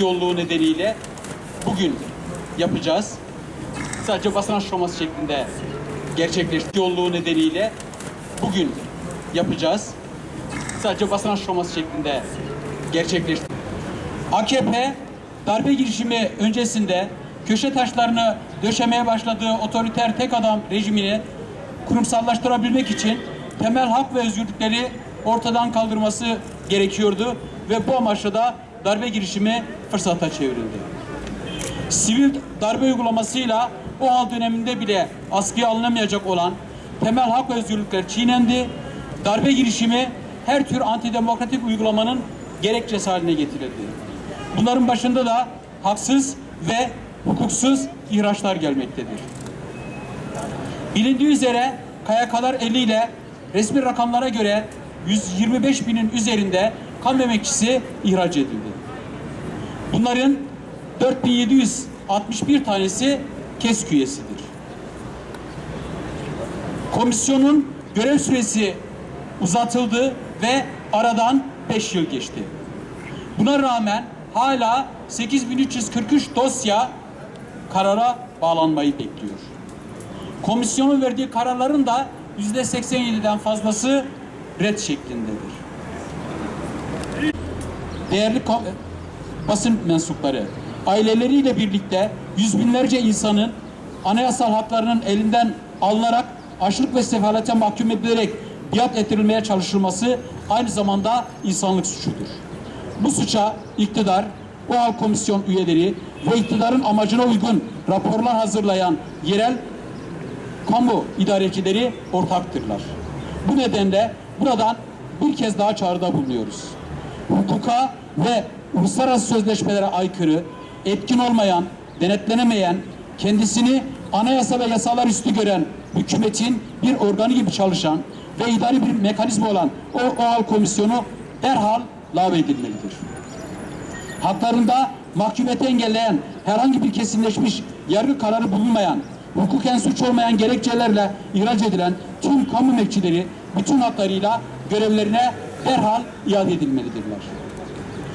yolluğu nedeniyle bugün yapacağız. Sadece basın açıklaması şeklinde gerçekleşti yolluğu nedeniyle bugün yapacağız. Sadece basın açıklaması şeklinde gerçekleşti. AKP darbe girişimi öncesinde köşe taşlarını döşemeye başladığı otoriter tek adam rejimini kurumsallaştırabilmek için temel hak ve özgürlükleri ortadan kaldırması gerekiyordu ve bu amaçla da darbe girişimi fırsata çevrildi. Sivil darbe uygulamasıyla o hal döneminde bile askıya alınamayacak olan temel hak özgürlükler çiğnendi. Darbe girişimi her tür antidemokratik uygulamanın gerekçesi haline getirildi. Bunların başında da haksız ve hukuksuz ihraçlar gelmektedir. Bilindiği üzere KYK'lar eliyle resmi rakamlara göre 125 binin üzerinde kan emekçisi ihraç edildi. Bunların 4761 tanesi KESK üyesidir. Komisyonun görev süresi uzatıldı ve aradan 5 yıl geçti. Buna rağmen hala 8343 dosya karara bağlanmayı bekliyor. Komisyonun verdiği kararların da yüzde 87'den fazlası red şeklindedir. Değerli basın mensupları, aileleriyle birlikte yüz binlerce insanın anayasal haklarının elinden alınarak açlık ve sefalete mahkum edilerek biat ettirilmeye çalışılması aynı zamanda insanlık suçudur. Bu suça iktidar, o hal komisyon üyeleri ve iktidarın amacına uygun raporlar hazırlayan yerel kamu idarecileri ortaktırlar. Bu nedenle buradan bir kez daha çağrıda bulunuyoruz. Hukuka ve uluslararası sözleşmelere aykırı, etkin olmayan, denetlenemeyen, kendisini anayasa ve yasalar üstü gören hükümetin bir organı gibi çalışan ve idari bir mekanizma olan o OAL komisyonu derhal lağvedilmelidir haklarında mahkumiyeti engelleyen herhangi bir kesinleşmiş yargı kararı bulunmayan, hukuken suç olmayan gerekçelerle ihraç edilen tüm kamu emekçileri bütün haklarıyla görevlerine derhal iade edilmelidirler.